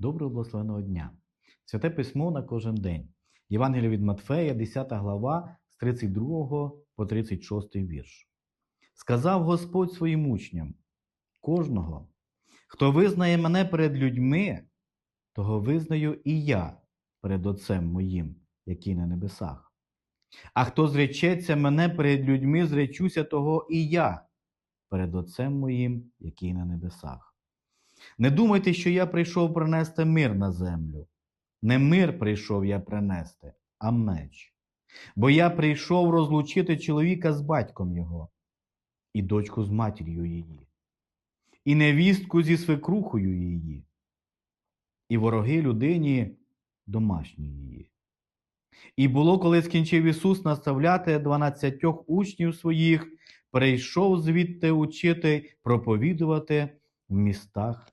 Доброго благословеного дня! Святе письмо на кожен день. Євангелія від Матфея, 10 глава, з 32 по 36 вірш. Сказав Господь своїм учням: кожного, хто визнає мене перед людьми, того визнаю і я перед Отцем моїм, який на небесах. А хто зречеться мене перед людьми, зречуся того і я перед Отцем моїм, який на небесах. Не думайте, що я прийшов принести мир на землю. Не мир прийшов я принести, а меч. Бо я прийшов розлучити чоловіка з батьком його, і дочку з матір'ю її, і невістку зі свекрухою її, і вороги людині домашньої її. І було, коли скінчив Ісус наставляти дванадцятьох учнів своїх, прийшов звідти учити, проповідувати в містах.